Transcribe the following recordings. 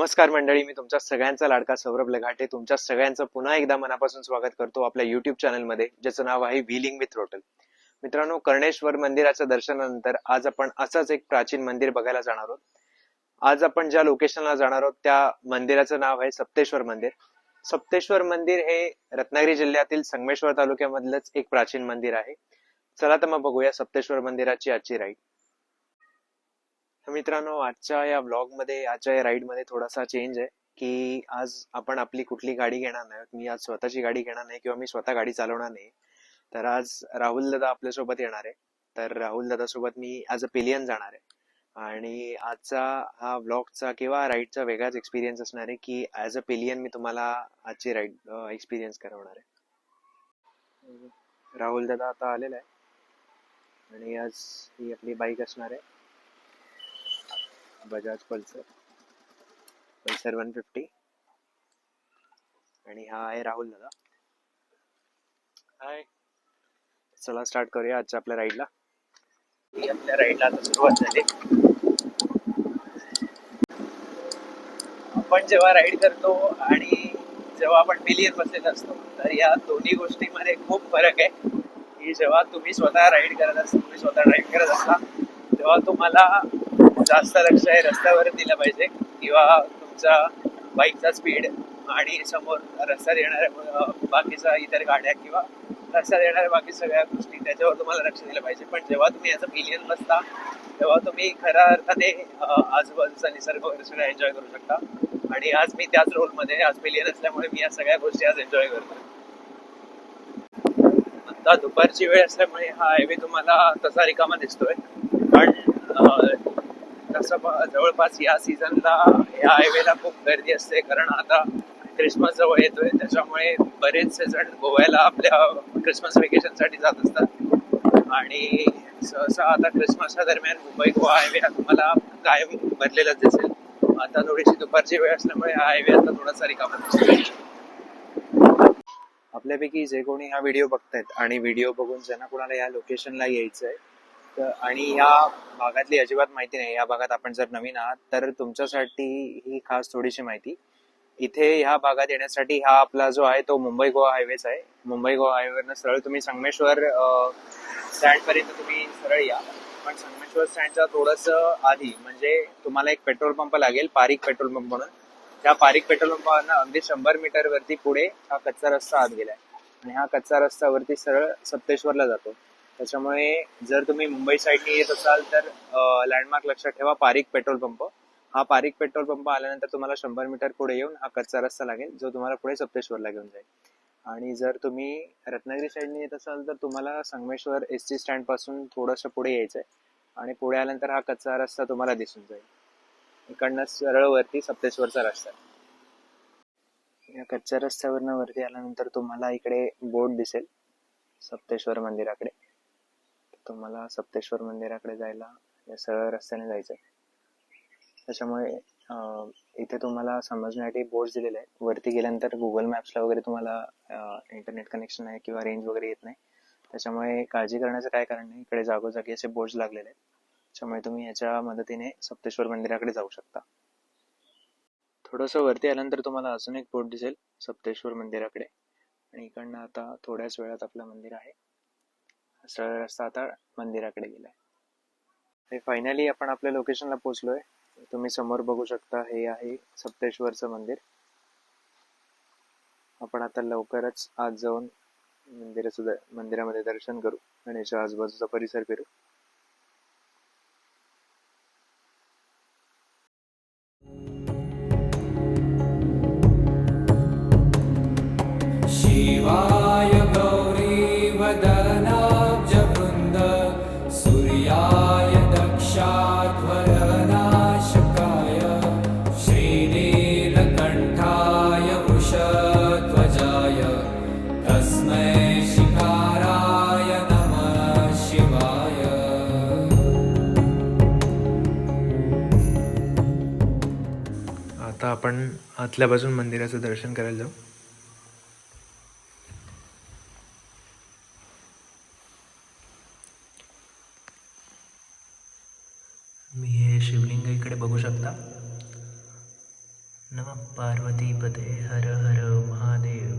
नमस्कार मंडळी मी तुमच्या सगळ्यांचा लाडका सौरभ लघाटे. तुमच्या सगळ्यांचं पुन्हा एकदा मनापासून स्वागत करतो आपल्या युट्यूब चॅनलमध्ये ज्याचं नाव आहे व्हीलिंग विथ रोटल मित्रांनो कर्णेश्वर मंदिराच्या दर्शनानंतर आज आपण असंच एक प्राचीन मंदिर बघायला जाणार आहोत. आज आपण ज्या लोकेशनला जाणार आहोत त्या मंदिराचं नाव आहे सप्तेश्वर मंदिर. सप्तेश्वर मंदिर हे रत्नागिरी जिल्ह्यातील संगमेश्वर तालुक्यामधलंच एक प्राचीन मंदिर आहे. चला तर मग बघूया सप्तेश्वर मंदिराची आजची राईट मित्रांनो आजच्या या ब्लॉगमध्ये आजच्या या राईडमध्ये थोडासा चेंज आहे की आज आपण आपली कुठली गाडी घेणार नाही. मी आज स्वतःची गाडी घेणार नाही किंवा मी स्वतः गाडी चालवणार नाही. तर आज राहुल दादा आपल्यासोबत येणार आहे. तर राहुल दादा सोबत मी ॲज अ पिलियन जाणार आहे. आणि आजचा हा ब्लॉगचा किंवा राईडचा वेगळाच एक्सपिरियन्स असणार आहे की ॲज अ पिलियन मी तुम्हाला आजची राईड एक्सपिरियन्स करवणार आहे. राहुल दादा आता आलेला आहे. आणि आज ही आपली बाईक असणार आहे. Bajaj Pulsar. Pulsar one fifty आणि हा आहे राहुल दादा. हाय चला स्टार्ट करूया आजच्या आपल्या राईडला आपल्या राईडला आता सुरुवात झाली. आपण जेव्हा राईड करतो आणि जेव्हा आपण पिलियन बसलेलो असतो तर या दोन्ही गोष्टीमध्ये खूप फरक आहे. की जेव्हा तुम्ही स्वतः राईड करत असता तुम्ही स्वतः ड्राईव्ह करत असता तेव्हा तुम्हाला जास्त लक्ष हे रस्त्यावर दिलं पाहिजे किंवा तुमचा बाईकचा स्पीड आणि समोर रस्त्यात येणाऱ्या बाकीच्या इतर गाड्या किंवा रस्त्यात येणाऱ्या बाकी सगळ्या गोष्टी त्याच्यावर तुम्हाला लक्ष दिलं पाहिजे. पण जेव्हा तुम्ही याचं पिलियन बसता तेव्हा तुम्ही खऱ्या अर्थाने आजूबाजूचा निसर्ग वगैरे सगळं एन्जॉय करू शकता. आणि आज मी त्याच रोलमध्ये आज पिलियन असल्यामुळे मी या सगळ्या गोष्टी आज एन्जॉय करतो आता दुपारची वेळ असल्यामुळे हा हायवे तुम्हाला तसा रिकामा दिसतोय. पण तसं जवळपास या सीझनला या हायवेला खूप गर्दी असते. कारण आता क्रिसमस जवळ येतोय. त्याच्यामुळे बरेचसे जण गोव्याला आपल्या क्रिसमस वेकेशनसाठी जात असतात. आणि सहसा आता क्रिसमसच्या दरम्यान मुंबई गोवा हायवे हा तुम्हाला कायम भरलेलाच दिसेल. आता थोडीशी दुपारची वेळ असल्यामुळे हा हायवे आता थोडासा रिकामा दिसतोय. आपल्यापैकी जे कोणी हा व्हिडिओ बघतायत आणि व्हिडिओ बघून ज्यांना कोणाला या लोकेशनला यायचं आहे आणि या भागातली अजिबात माहिती नाही. या भागात आपण जर नवीन आहात तर तुमच्यासाठी ही खास थोडीशी माहिती. इथे ह्या भागात येण्यासाठी हा आपला जो आहे तो मुंबई गोवा हायवेच आहे. मुंबई गोवा हायवेवरनं सरळ तुम्ही संगमेश्वर स्टँड पर्यंत तुम्ही सरळ या. पण संगमेश्वर स्टँडच्या थोडस आधी म्हणजे तुम्हाला एक पेट्रोल पंप लागेल पारिक पेट्रोल पंप म्हणून. त्या पारिक पेट्रोल पंपावरनं अगदी शंभर मीटर वरती पुढे हा कच्चा रस्ता आत गेलाय. आणि हा कच्चा रस्ता वरती सरळ सप्तेश्वरला जातो. त्याच्यामुळे जर तुम्ही मुंबई साईडने येत असाल तर लँडमार्क लक्षात ठेवा पारिक पेट्रोल पंप. हा पारिक पेट्रोल पंप आल्यानंतर तुम्हाला शंभर मीटर पुढे येऊन हा कच्चा रस्ता लागेल जो तुम्हाला पुढे सप्तेश्वरला घेऊन जाईल. आणि जर तुम्ही रत्नागिरी साईडने येत असाल तर तुम्हाला संगमेश्वर एस टी स्टँडपासून थोडंसं पुढे यायचं आहे आणि पुढे आल्यानंतर हा कच्चा रस्ता तुम्हाला दिसून जाईल. इकडनं सरळ वरती सप्तेश्वरचा रस्ता. या कच्च्या रस्त्यावरनं वरती आल्यानंतर तुम्हाला इकडे बोर्ड दिसेल सप्तेश्वर मंदिराकडे. तुम्हाला सप्तेश्वर मंदिराकडे जायला या सरळ रस्त्याने जायचं आहे त्याच्यामुळे इथे तुम्हाला समजण्यासाठी बोर्ड दिलेले आहेत. वरती गेल्यानंतर गुगल मॅप्सला वगैरे तुम्हाला इंटरनेट कनेक्शन आहे किंवा रेंज वगैरे येत नाही. त्याच्यामुळे काळजी करण्याचं काय कारण नाही. इकडे जागोजागी असे बोर्ड लागलेले आहेत. त्याच्यामुळे तुम्ही याच्या मदतीने सप्तेश्वर मंदिराकडे जाऊ शकता. थोडंसं वरती आल्यानंतर तुम्हाला अजून एक बोट दिसेल सप्तेश्वर मंदिराकडे. आणि इकडनं आता थोड्याच वेळात आपलं मंदिर आहे. सरळ रस्ता आता मंदिराकडे गेलाय. फायनली आपण आपल्या लोकेशनला पोहोचलोय. तुम्ही समोर बघू शकता हे आहे सप्तेश्वरचं मंदिर. आपण आता लवकरच आज जाऊन मंदिराचं सुद्धा मंदिरामध्ये दर्शन करू. आणि याच्या आजूबाजूचा परिसर फिरू. ध्वजाय वृषध्वजाय तस्मै शिकाराय नमः शिवाय। आता आपण आतल्या बाजून मंदिराचं दर्शन करायला जाऊ. मी हे शिवलिंग इकडे बघू शकता. पार्वतीपते हर हर महादेव।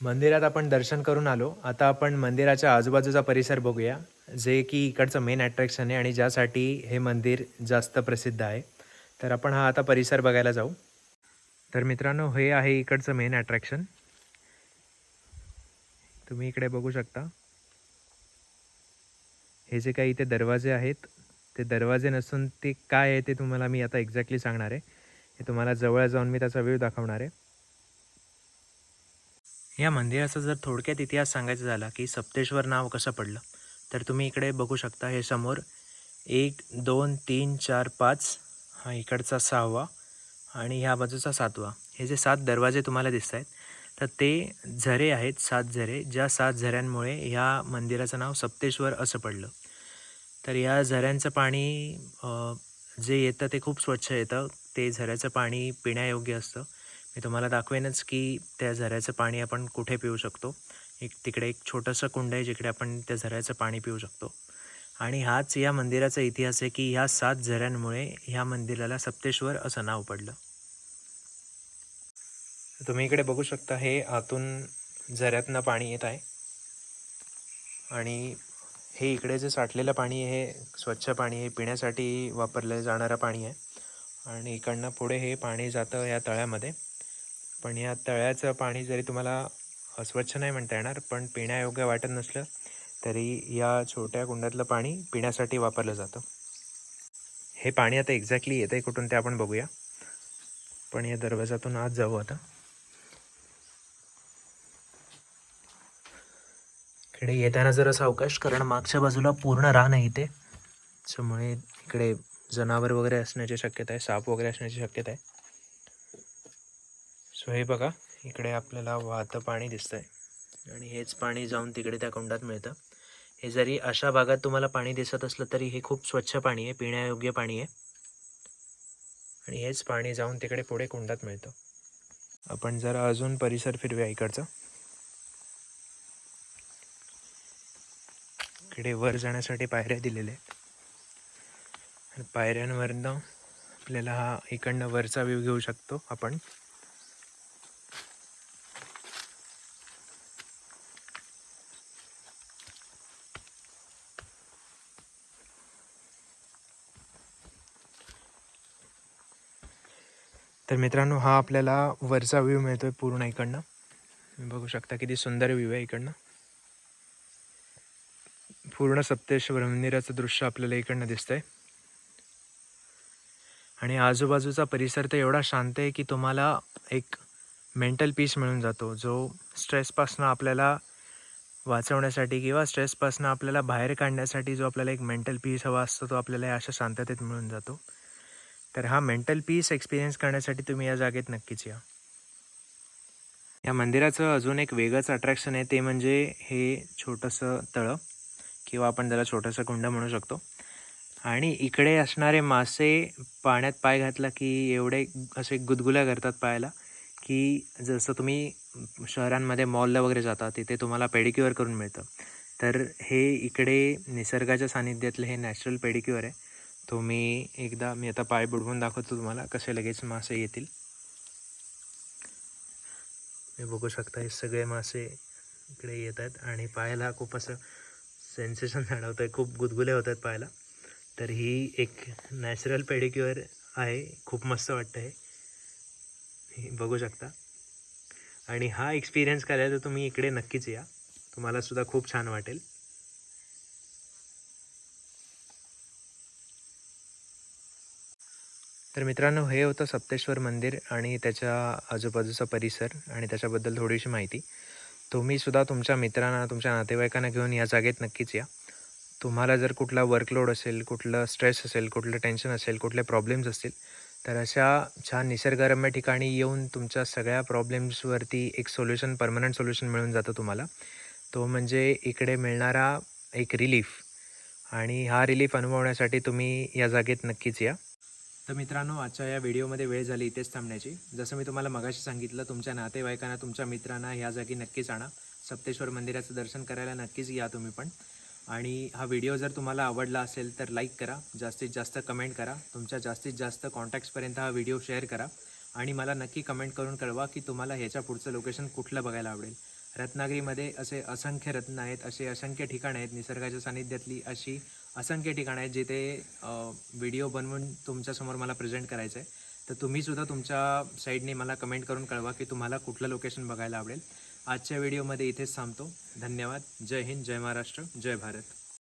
मंदिरात आपण दर्शन करून आलो. आता आपण मंदिराच्या आजूबाजूचा परिसर बघूया जे की इकडचं मेन अट्रॅक्शन आहे आणि ज्यासाठी हे मंदिर जास्त प्रसिद्ध आहे. तर आपण हा आता परिसर बघायला जाऊ. तर मित्रांनो हे आहे इकडचं मेन अट्रॅक्शन तुम्ही इकडे बघू शकता. हे जे काही इथे दरवाजे आहेत ते दरवाजे नसून ते काय आहे ते तुम्हाला मी आता एक्झॅक्टली सांगणार आहे. हे तुम्हाला जवळ जाऊन मी त्याचा व्ह्यू दाखवणार आहे. या मंदिराचा जर थोडक्यात इतिहास सांगायचा झाला की सप्तेश्वर नाव कसं पडलं तर तुम्ही इकडे बघू शकता हे समोर. एक दोन तीन चार पाच हा इकडचा सहावा आणि ह्या बाजूचा सातवा. हे जे सात दरवाजे तुम्हाला दिसत आहेत तर ते झरे आहेत सात झरे. ज्या सात झऱ्यांमुळे ह्या मंदिराचं नाव सप्तेश्वर असं पडलं. तर या झऱ्यांचं पाणी जे येतं ते खूप स्वच्छ येतं. ते झऱ्याचं पाणी पिण्यायोग्य असतं. मी तुम्हाला दाखवेनच की त्या झऱ्याचं पाणी आपण कुठे पिऊ शकतो. एक तिकडे एक छोटंसं कुंड आहे जिकडे आपण त्या झऱ्याचं पाणी पिऊ शकतो. आणि हाच या मंदिराचा इतिहास आहे की ह्या सात झऱ्यांमुळे ह्या मंदिराला सप्तेश्वर असं नाव पडलं. तुम्ही इकडे बघू शकता हे आतून झऱ्यातनं पाणी येत आहे. आणि हे इकडे जे साठलेलं पाणी आहे हे स्वच्छ पाणी हे पिण्यासाठी वापरलं जाणारं पाणी आहे. आणि इकडनं पुढे हे पाणी जातं या तळ्यामध्ये. पण या तळ्याचं पाणी जरी तुम्हाला अस्वच्छ नाही म्हणता येणार पण पिण्यायोग्य वाटत नसलं तरी या छोट्या कुंडातलं पाणी पिण्यासाठी वापरलं जातं. हे पाणी आता एक्झॅक्टली येतं आहे कुठून ते आपण बघूया. पण या दरवाजातून आज जाऊ आता. इकडे येताना जरा सावकाश कारण मागच्या बाजूला पूर्ण रान आहे इथे. त्यामुळे इकडे जनावर वगैरे असण्याची शक्यता आहे साप वगैरे असण्याची शक्यता आहे. सो हे बघा इकडे आपल्याला वाहतं पाणी दिसतंय. आणि हेच पाणी जाऊन तिकडे त्या कुंडात मिळतं. हे जरी अशा भागात तुम्हाला पाणी दिसत असलं तरी हे खूप स्वच्छ पाणी आहे पिण्यायोग्य पाणी आहे. आणि हेच पाणी जाऊन तिकडे पुढे कुंडात मिळतं. आपण जरा अजून परिसर फिरूया इकडचा. इकडे वर जाण्यासाठी पायऱ्या दिलेल्या आहेत. आणि पायऱ्यांवरनं आपल्याला हा इकडनं वरचा व्ह्यू घेऊ शकतो आपण. तर मित्रांनो हा आपल्याला वरचा व्ह्यू मिळतोय पूर्ण इकडनं. बघू शकता किती सुंदर व्ह्यू आहे इकडनं. पूर्ण सप्तेश्वर मंदिराचं दृश्य आपल्याला इकडनं दिसतंय. आणि आजूबाजूचा परिसर तर एवढा शांत आहे की तुम्हाला एक मेंटल पीस मिळून जातो. जो स्ट्रेसपासनं आपल्याला वाचवण्यासाठी किंवा स्ट्रेसपासनं आपल्याला बाहेर काढण्यासाठी जो आपल्याला एक मेंटल पीस हवा असतो तो आपल्याला अशा शांततेत मिळून जातो. तर हा मेंटल पीस एक्सपिरियन्स करण्यासाठी तुम्ही या जागेत नक्कीच या. या मंदिराचं अजून एक वेगळंच अट्रॅक्शन आहे ते म्हणजे हे छोटंसं तळं. किंवा आपण त्याला छोटासा कुंड म्हणू शकतो. आणि इकडे असणारे मासे पाण्यात पाय घातला की एवढे असे गुदगुल्या करतात पायाला की जसं तुम्ही शहरांमध्ये मॉलला वगैरे जाता तिथे तुम्हाला पेडिक्युअर करून मिळतं. तर हे इकडे निसर्गाच्या सानिध्यातलं हे नॅचरल पेडिक्युअर आहे. तुम्ही एकदा मी आता पाय बुडवून दाखवतो तुम्हाला कसे लगेच मासे येतील. मी बघू शकता हे सगळे मासे इकडे येत आहेत. आणि पायाला खूप असं सेन्सेशन जाणवतं आहे खूप गुदगुले होत आहेत पाहायला. तर ही एक नॅचरल पेडिक्युअर आहे. खूप मस्त वाटतं हे हे बघू शकता. आणि हा एक्सपिरियन्स करायला तर तुम्ही इकडे नक्कीच या. तुम्हाला सुद्धा खूप छान वाटेल. तर मित्रांनो हे होतं सप्तेश्वर मंदिर आणि त्याच्या आजूबाजूचा परिसर आणि त्याच्याबद्दल थोडीशी माहिती. तुम्ही सुद्धा तुमच्या मित्रांना तुमच्या नातेवाईकांना घेऊन या जागेत नक्कीच या. तुम्हाला जर कुठला वर्कलोड असेल कुठलं स्ट्रेस असेल कुठलं टेन्शन असेल कुठले प्रॉब्लेम्स असतील तर अशा छान निसर्गरम्य ठिकाणी येऊन तुमच्या सगळ्या प्रॉब्लेम्सवरती एक सोल्युशन परमनंट सोल्युशन मिळून जातं तुम्हाला. तो म्हणजे इकडे मिळणारा एक रिलीफ आणि हा रिलीफ अनुभवण्यासाठी तुम्ही या जागेत नक्कीच या. तर मित्रांनो आजच्या या व्हिडिओमध्ये वेळ झाली इथेच थांबण्याची. जसं मी तुम्हाला मगाशी सांगितलं तुमच्या नातेवाईकांना तुमच्या मित्रांना ह्या जागी नक्कीच आणा. सप्तेश्वर मंदिराचं दर्शन करायला नक्कीच या तुम्ही पण. आणि हा व्हिडिओ जर तुम्हाला आवडला असेल तर लाईक करा जास्तीत जास्त कमेंट करा तुमच्या जास्तीत जास्त कॉन्टॅक्ट्सपर्यंत हा व्हिडिओ शेअर करा. आणि मला नक्की कमेंट करून कळवा की तुम्हाला ह्याच्या पुढचं लोकेशन कुठलं बघायला आवडेल. रत्नागिरीमध्ये असे असंख्य रत्न आहेत असे असंख्य ठिकाणं आहेत निसर्गाच्या सानिध्यातली अशी असंख्य ठिकाणं आहेत जिथे व्हिडिओ बनवून तुमच्यासमोर मला प्रेझेंट करायचं आहे तर तुम्हीसुद्धा तुमच्या साईडने मला कमेंट करून कळवा की तुम्हाला कुठलं लोकेशन बघायला आवडेल. आजच्या व्हिडिओमध्ये इथेच थांबतो. धन्यवाद. जय हिंद जय महाराष्ट्र जय भारत.